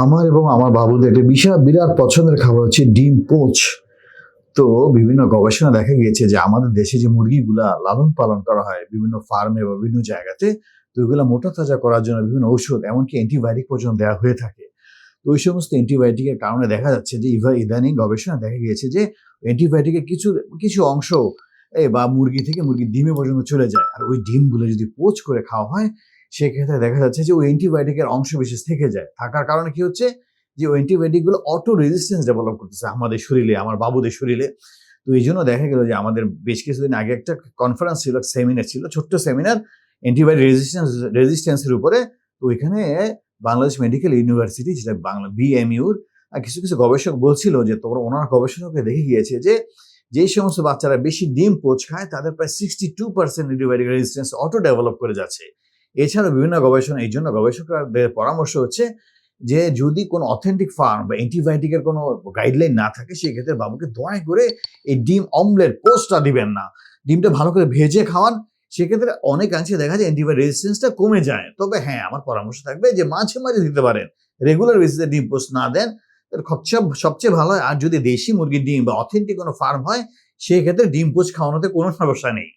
আমার এবং আমার বাবুদের একটা বিশাল, বিরাট পছন্দের খাবার হচ্ছে ডিম পোচ। তো বিভিন্ন গবেষণা দেখা গিয়েছে যে আমাদের দেশে যে মুরগিগুলা লালন পালন করা হয় বিভিন্ন ফার্মে বা বিভিন্ন জায়গাতে, তো ওইগুলা মোটা তাজা করার জন্য বিভিন্ন ঔষধ, এমনকি অ্যান্টিবায়োটিক পর্যন্ত দেওয়া হয়ে থাকে। তো ওই সমস্ত অ্যান্টিবায়োটিকের কারণে দেখা যাচ্ছে যে ইভা ইদানিং গবেষণা দেখা গিয়েছে যে অ্যান্টিবায়োটিকের কিছু কিছু অংশ, এ বা মুরগি থেকে মুরগির ডিমে পর্যন্ত চলে যায়। আর ওই ডিমগুলো যদি পোচ করে খাওয়া হয় সেক্ষেত্রে দেখা যাচ্ছে যে ওই অ্যান্টিবায়োটিকের অংশ বিশেষ থেকে যায়। থাকার কারণে কি হচ্ছে? যে ওই অ্যান্টিবায়োটিকগুলো অটো রেজিস্ট্যান্স ডেভেলপ করতেছে আমাদের শরীরে, আমার বাবুদের শরীরে। তো এই জন্য দেখা গেল যে আমাদের বেশ কিছুদিন আগে একটা কনফারেন্স ছিল সেমিনার ছিল, ছোট্ট সেমিনার অ্যান্টিবায়োটিক রেজিস্ট্যান্স রেজিস্ট্যান্সের উপরে। তো ওইখানে বাংলাদেশ মেডিকেল ইউনিভার্সিটি যেটা বাংলা বিএমইউর আর কিছু কিছু গবেষক বলছিল যে তোমরা, ওনার গবেষণাকে দেখে গিয়েছে যে যেই সমস্ত বাচ্চারা বেশি ডিম পোচ খায়, তাদের প্রায় sixty two percent antibiotic resistance auto develop করে যাচ্ছে। এছাড়াও বিভিন্ন গবেষণা, এই জন্য গবেষকদের পরামর্শ হচ্ছে যে যদি কোনো অথেন্টিক ফার্ম বা অ্যান্টিবায়োটিকের কোনো গাইডলাইন না থাকে, সেক্ষেত্রে বাবুকে দয়া করে এই ডিম অমলেট পোস্টটা দিবেন না। ডিমটা ভালো করে ভেজে খাওয়ান, সেক্ষেত্রে অনেকাংশে দেখা যায় অ্যান্টিবায়োটিক রেজিস্ট্যান্সটা কমে যায়। তবে হ্যাঁ আমার পরামর্শ থাকবে যে মাঝে মাঝে দিতে পারেন। রেগুলার বেসিসে ডিম পোস্ট না দেন সবচেয়ে সবচেয়ে ভালো হয়। আর যদি দেশি মুরগির ডিম বা অথেন্টিক কোনো ফার্ম হয়, সেক্ষেত্রে ডিম পোস্ট খাওয়ানোতে কোনো সমস্যা নেই।